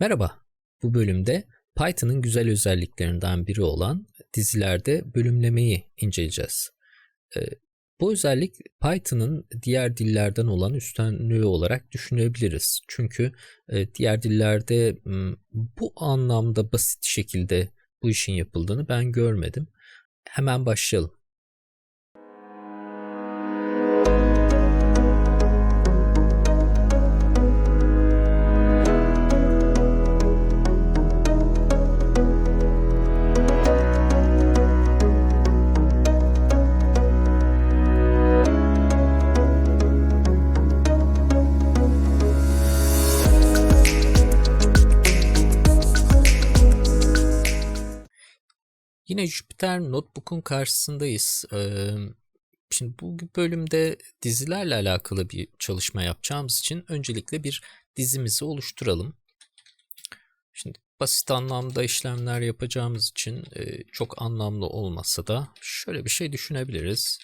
Merhaba, bu bölümde Python'ın güzel özelliklerinden biri olan dizilerde bölümlemeyi inceleyeceğiz. Ee, bu özellik Python'ın diğer dillerden olan üstünlüğü olarak düşünebiliriz. Çünkü e, diğer dillerde bu anlamda basit şekilde bu işin yapıldığını ben görmedim. Hemen başlayalım. Yine Jupyter Notebook'un karşısındayız. Ee, şimdi bu bölümde dizilerle alakalı bir çalışma yapacağımız için öncelikle bir dizimizi oluşturalım. Şimdi basit anlamda işlemler yapacağımız için e, çok anlamlı olmasa da şöyle bir şey düşünebiliriz.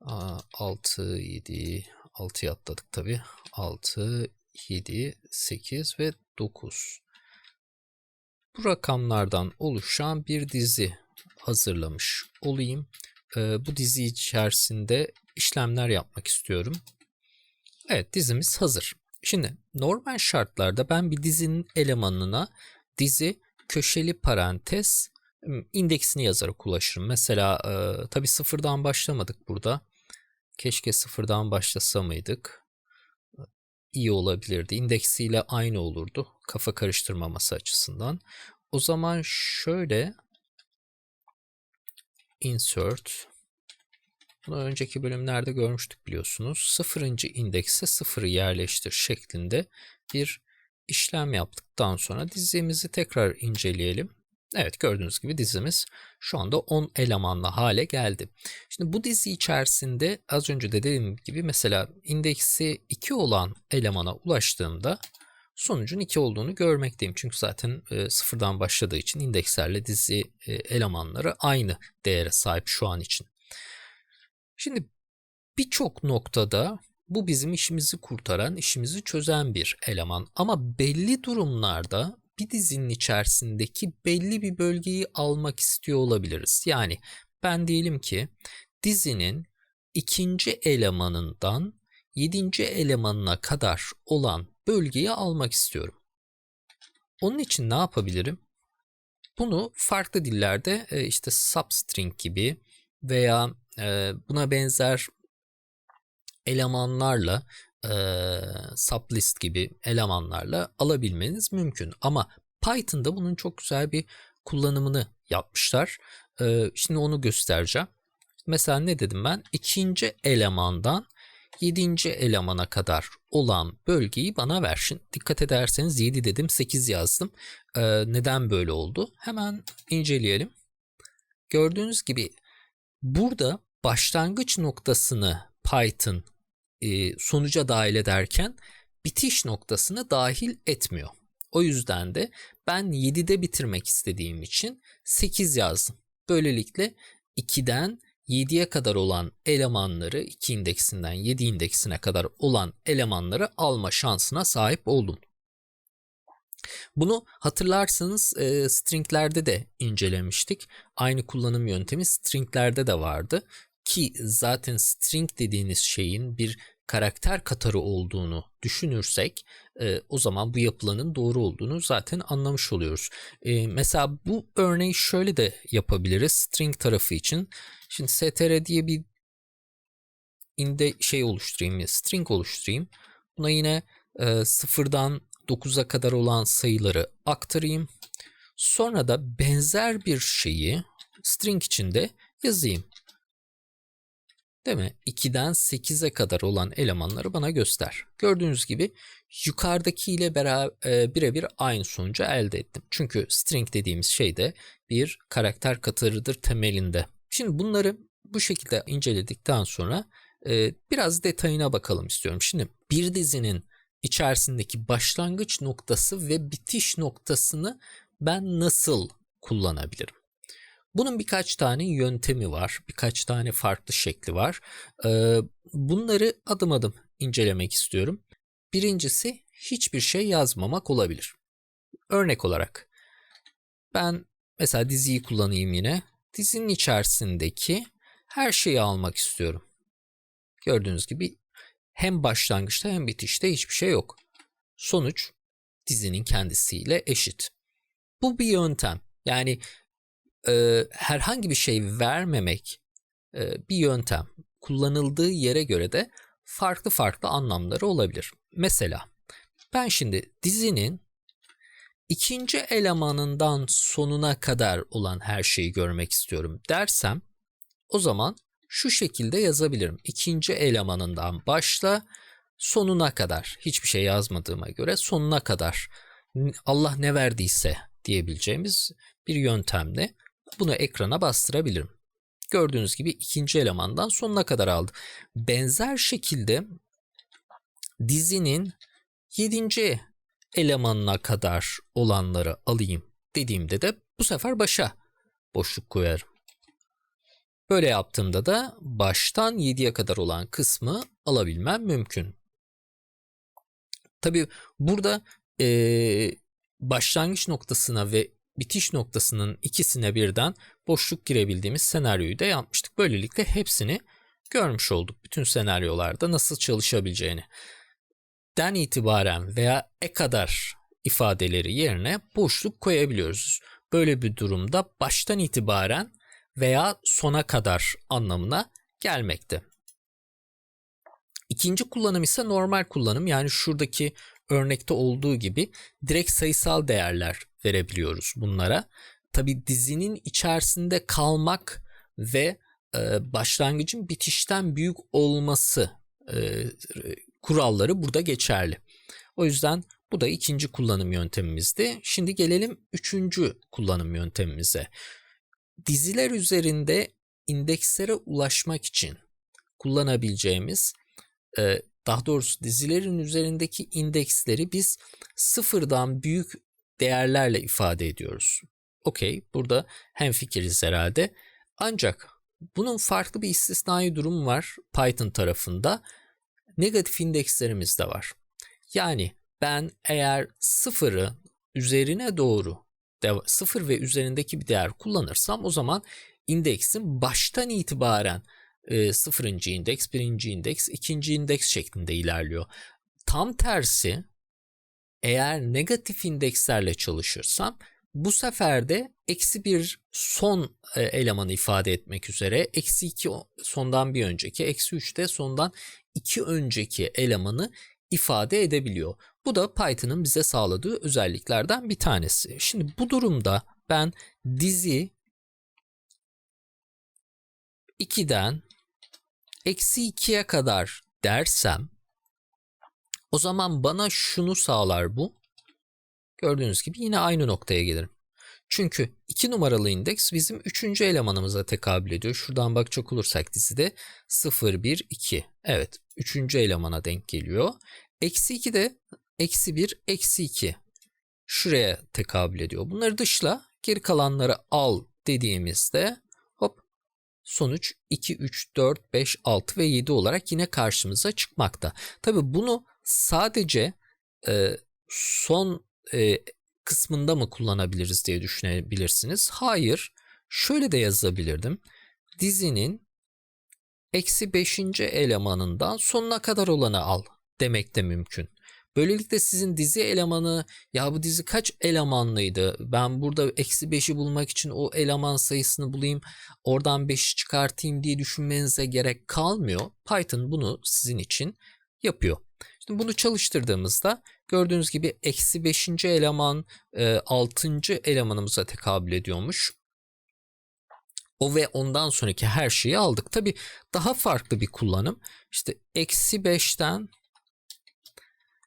6, 7, 6'ya atladık tabi. 6, 7, 8 ve 9 bu rakamlardan oluşan bir dizi hazırlamış olayım. Ee, bu dizi içerisinde işlemler yapmak istiyorum. Evet dizimiz hazır. Şimdi normal şartlarda ben bir dizinin elemanına dizi köşeli parantez indeksini yazarak ulaşırım. Mesela e, tabi sıfırdan başlamadık burada. Keşke sıfırdan başlasa mıydık? İyi olabilirdi. İndeksiyle aynı olurdu. Kafa karıştırmaması açısından. O zaman şöyle insert bunu önceki bölümlerde görmüştük biliyorsunuz. Sıfırıncı indekse sıfırı yerleştir şeklinde bir işlem yaptıktan sonra dizimizi tekrar inceleyelim. Evet gördüğünüz gibi dizimiz şu anda 10 elemanlı hale geldi. Şimdi bu dizi içerisinde az önce de dediğim gibi mesela indeksi 2 olan elemana ulaştığımda sonucun 2 olduğunu görmekteyim. Çünkü zaten e, sıfırdan başladığı için indekslerle dizi e, elemanları aynı değere sahip şu an için. Şimdi birçok noktada bu bizim işimizi kurtaran, işimizi çözen bir eleman. Ama belli durumlarda bir dizinin içerisindeki belli bir bölgeyi almak istiyor olabiliriz. Yani ben diyelim ki dizinin ikinci elemanından yedinci elemanına kadar olan bölgeyi almak istiyorum. Onun için ne yapabilirim? Bunu farklı dillerde e, işte substring gibi veya e, buna benzer elemanlarla e, sublist gibi elemanlarla alabilmeniz mümkün. Ama Python'da bunun çok güzel bir kullanımını yapmışlar. E, şimdi onu göstereceğim. Mesela ne dedim ben? İkinci elemandan 7. elemana kadar olan bölgeyi bana ver. Şimdi dikkat ederseniz 7 dedim 8 yazdım. Ee, neden böyle oldu? Hemen inceleyelim. Gördüğünüz gibi burada başlangıç noktasını Python e, sonuca dahil ederken bitiş noktasını dahil etmiyor. O yüzden de ben 7'de bitirmek istediğim için 8 yazdım. Böylelikle 2'den 7'ye kadar olan elemanları 2 indeksinden 7 indeksine kadar olan elemanları alma şansına sahip oldum. Bunu hatırlarsanız e, stringlerde de incelemiştik. Aynı kullanım yöntemi stringlerde de vardı ki zaten string dediğiniz şeyin bir karakter katarı olduğunu düşünürsek e, o zaman bu yapılanın doğru olduğunu zaten anlamış oluyoruz. E, mesela bu örneği şöyle de yapabiliriz string tarafı için. Şimdi str diye bir inde şey oluşturayım, string oluşturayım. Buna yine e, sıfırdan 9'a kadar olan sayıları aktarayım. Sonra da benzer bir şeyi string içinde yazayım. Değil mi? 2'den 8'e kadar olan elemanları bana göster. Gördüğünüz gibi yukarıdaki ile beraber birebir aynı sonucu elde ettim. Çünkü string dediğimiz şey de bir karakter katırıdır temelinde. Şimdi bunları bu şekilde inceledikten sonra e, biraz detayına bakalım istiyorum. Şimdi bir dizinin içerisindeki başlangıç noktası ve bitiş noktasını ben nasıl kullanabilirim? Bunun birkaç tane yöntemi var. Birkaç tane farklı şekli var. Ee, bunları adım adım incelemek istiyorum. Birincisi hiçbir şey yazmamak olabilir. Örnek olarak ben mesela diziyi kullanayım yine. Dizinin içerisindeki her şeyi almak istiyorum. Gördüğünüz gibi hem başlangıçta hem bitişte hiçbir şey yok. Sonuç dizinin kendisiyle eşit. Bu bir yöntem. Yani e, herhangi bir şey vermemek e, bir yöntem. Kullanıldığı yere göre de farklı farklı anlamları olabilir. Mesela ben şimdi dizinin ikinci elemanından sonuna kadar olan her şeyi görmek istiyorum dersem o zaman şu şekilde yazabilirim. İkinci elemanından başla sonuna kadar hiçbir şey yazmadığıma göre sonuna kadar Allah ne verdiyse diyebileceğimiz bir yöntemle bunu ekrana bastırabilirim. Gördüğünüz gibi ikinci elemandan sonuna kadar aldı. Benzer şekilde dizinin yedinci elemanına kadar olanları alayım dediğimde de bu sefer başa boşluk koyarım. Böyle yaptığımda da baştan 7'ye kadar olan kısmı alabilmem mümkün. Tabi burada e, başlangıç noktasına ve bitiş noktasının ikisine birden boşluk girebildiğimiz senaryoyu da yapmıştık. Böylelikle hepsini görmüş olduk. Bütün senaryolarda nasıl çalışabileceğini. Den itibaren veya e kadar ifadeleri yerine boşluk koyabiliyoruz. Böyle bir durumda baştan itibaren veya sona kadar anlamına gelmekte. İkinci kullanım ise normal kullanım yani şuradaki örnekte olduğu gibi direkt sayısal değerler verebiliyoruz bunlara. Tabi dizinin içerisinde kalmak ve e, başlangıcın bitişten büyük olması e, kuralları burada geçerli. O yüzden bu da ikinci kullanım yöntemimizdi. Şimdi gelelim üçüncü kullanım yöntemimize. Diziler üzerinde indekslere ulaşmak için kullanabileceğimiz e, daha doğrusu dizilerin üzerindeki indeksleri biz sıfırdan büyük değerlerle ifade ediyoruz. Okey, burada hem fikiriz herhalde. Ancak bunun farklı bir istisnai durum var Python tarafında. Negatif indekslerimiz de var. Yani ben eğer sıfırı üzerine doğru sıfır ve üzerindeki bir değer kullanırsam o zaman indeksin baştan itibaren e, sıfırıncı indeks, birinci indeks, ikinci indeks şeklinde ilerliyor. Tam tersi eğer negatif indekslerle çalışırsam bu sefer de eksi bir son e, elemanı ifade etmek üzere eksi iki sondan bir önceki, eksi üç de sondan iki önceki elemanı ifade edebiliyor. Bu da Python'ın bize sağladığı özelliklerden bir tanesi. Şimdi bu durumda ben dizi 2'den eksi 2'ye kadar dersem o zaman bana şunu sağlar bu. Gördüğünüz gibi yine aynı noktaya gelirim. Çünkü 2 numaralı indeks bizim 3. elemanımıza tekabül ediyor. Şuradan bakacak olursak dizide 0, 1, 2. Evet 3. elemana denk geliyor. Eksi 2 de eksi 1, eksi 2. Şuraya tekabül ediyor. Bunları dışla geri kalanları al dediğimizde sonuç 2, 3, 4, 5, 6 ve 7 olarak yine karşımıza çıkmakta. Tabi bunu sadece e, son e, kısmında mı kullanabiliriz diye düşünebilirsiniz. Hayır, şöyle de yazabilirdim. Dizinin eksi 5. elemanından sonuna kadar olanı al demek de mümkün. Böylelikle sizin dizi elemanı ya bu dizi kaç elemanlıydı ben burada eksi 5'i bulmak için o eleman sayısını bulayım oradan 5'i çıkartayım diye düşünmenize gerek kalmıyor. Python bunu sizin için yapıyor. Şimdi bunu çalıştırdığımızda gördüğünüz gibi eksi 5. eleman 6. E, elemanımıza tekabül ediyormuş. O ve ondan sonraki her şeyi aldık. Tabi daha farklı bir kullanım. İşte eksi 5'ten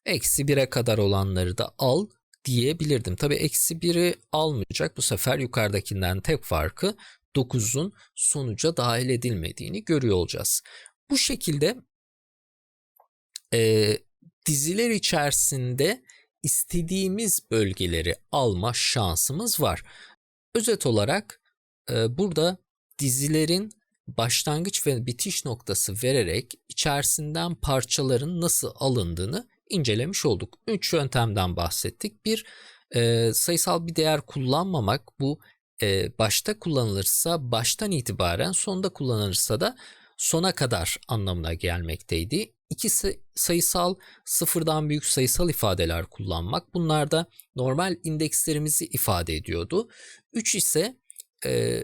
eksi 1'e kadar olanları da al diyebilirdim. Tabi eksi 1'i almayacak. Bu sefer yukarıdakinden tek farkı 9'un sonuca dahil edilmediğini görüyor olacağız. Bu şekilde e, diziler içerisinde istediğimiz bölgeleri alma şansımız var. Özet olarak e, burada dizilerin başlangıç ve bitiş noktası vererek içerisinden parçaların nasıl alındığını incelemiş olduk. Üç yöntemden bahsettik. Bir e, sayısal bir değer kullanmamak bu e, başta kullanılırsa baştan itibaren sonda kullanılırsa da sona kadar anlamına gelmekteydi. İki sayısal sıfırdan büyük sayısal ifadeler kullanmak bunlar da normal indekslerimizi ifade ediyordu. 3 ise e,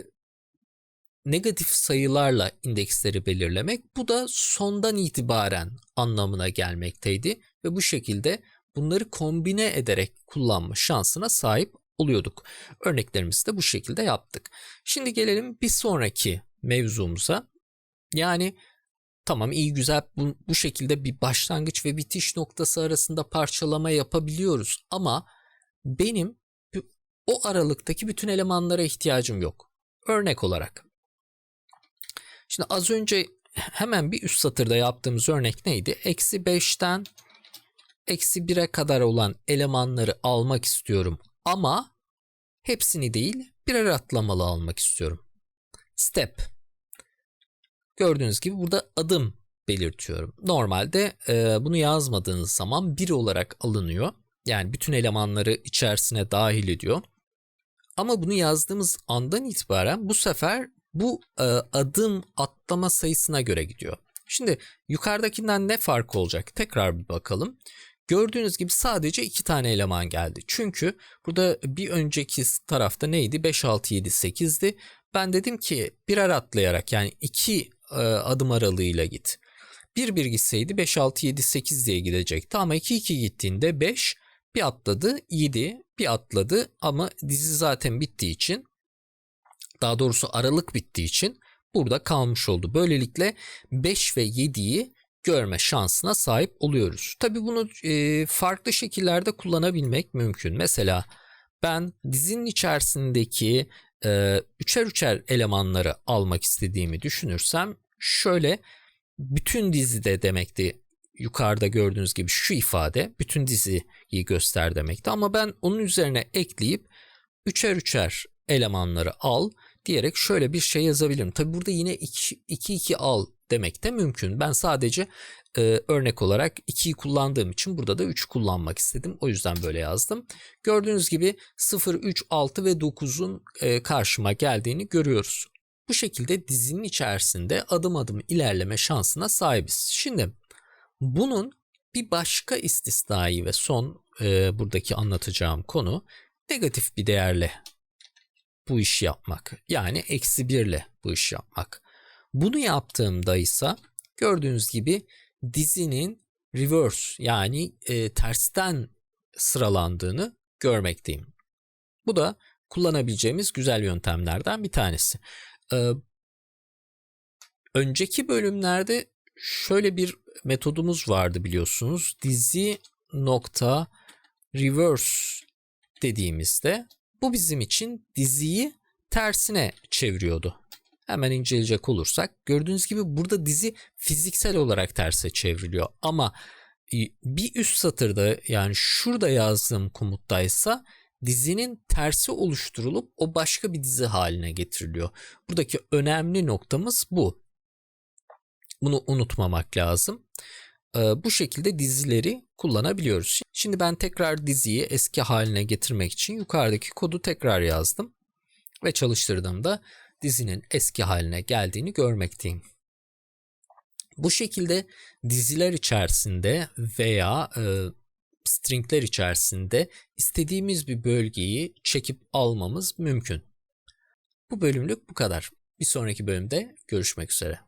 negatif sayılarla indeksleri belirlemek bu da sondan itibaren anlamına gelmekteydi ve bu şekilde bunları kombine ederek kullanma şansına sahip oluyorduk. Örneklerimizi de bu şekilde yaptık. Şimdi gelelim bir sonraki mevzumuza. Yani tamam iyi güzel bu, bu şekilde bir başlangıç ve bitiş noktası arasında parçalama yapabiliyoruz ama benim o aralıktaki bütün elemanlara ihtiyacım yok. Örnek olarak. Şimdi az önce hemen bir üst satırda yaptığımız örnek neydi? Eksi 5'ten eksi 1'e kadar olan elemanları almak istiyorum ama hepsini değil birer atlamalı almak istiyorum. Step. Gördüğünüz gibi burada adım belirtiyorum. Normalde e, bunu yazmadığınız zaman 1 olarak alınıyor. Yani bütün elemanları içerisine dahil ediyor. Ama bunu yazdığımız andan itibaren bu sefer bu e, adım atlama sayısına göre gidiyor. Şimdi yukarıdakinden ne fark olacak? Tekrar bir bakalım. Gördüğünüz gibi sadece iki tane eleman geldi. Çünkü burada bir önceki tarafta neydi? 5, 6, 7, 8'di. Ben dedim ki birer atlayarak yani iki adım aralığıyla git. Bir bir gitseydi 5, 6, 7, 8 diye gidecekti ama 2, 2 gittiğinde 5, bir atladı 7, bir atladı ama dizi zaten bittiği için daha doğrusu aralık bittiği için burada kalmış oldu. Böylelikle 5 ve 7'yi görme şansına sahip oluyoruz. Tabi bunu e, farklı şekillerde kullanabilmek mümkün. Mesela ben dizinin içerisindeki e, üçer üçer elemanları almak istediğimi düşünürsem şöyle bütün dizide demekti yukarıda gördüğünüz gibi şu ifade bütün diziyi göster demekti. Ama ben onun üzerine ekleyip üçer üçer elemanları al diyerek şöyle bir şey yazabilirim. Tabi burada yine 2-2 al demek de mümkün. Ben sadece e, örnek olarak 2'yi kullandığım için burada da 3 kullanmak istedim. O yüzden böyle yazdım. Gördüğünüz gibi 0, 3, 6 ve 9'un e, karşıma geldiğini görüyoruz. Bu şekilde dizinin içerisinde adım adım ilerleme şansına sahibiz. Şimdi bunun bir başka istisnai ve son e, buradaki anlatacağım konu negatif bir değerle bu işi yapmak. Yani eksi 1 ile bu işi yapmak. Bunu yaptığımda ise gördüğünüz gibi dizinin reverse yani e, tersten sıralandığını görmekteyim. Bu da kullanabileceğimiz güzel yöntemlerden bir tanesi. Ee, önceki bölümlerde şöyle bir metodumuz vardı biliyorsunuz. Dizi nokta reverse dediğimizde bu bizim için diziyi tersine çeviriyordu. Hemen inceleyecek olursak gördüğünüz gibi burada dizi fiziksel olarak terse çevriliyor ama e, bir üst satırda yani şurada yazdığım komuttaysa dizinin tersi oluşturulup o başka bir dizi haline getiriliyor. Buradaki önemli noktamız bu. Bunu unutmamak lazım. Ee, bu şekilde dizileri kullanabiliyoruz. Şimdi ben tekrar diziyi eski haline getirmek için yukarıdaki kodu tekrar yazdım ve çalıştırdığımda dizinin eski haline geldiğini görmekteyim. Bu şekilde diziler içerisinde veya e, stringler içerisinde istediğimiz bir bölgeyi çekip almamız mümkün. Bu bölümlük bu kadar. Bir sonraki bölümde görüşmek üzere.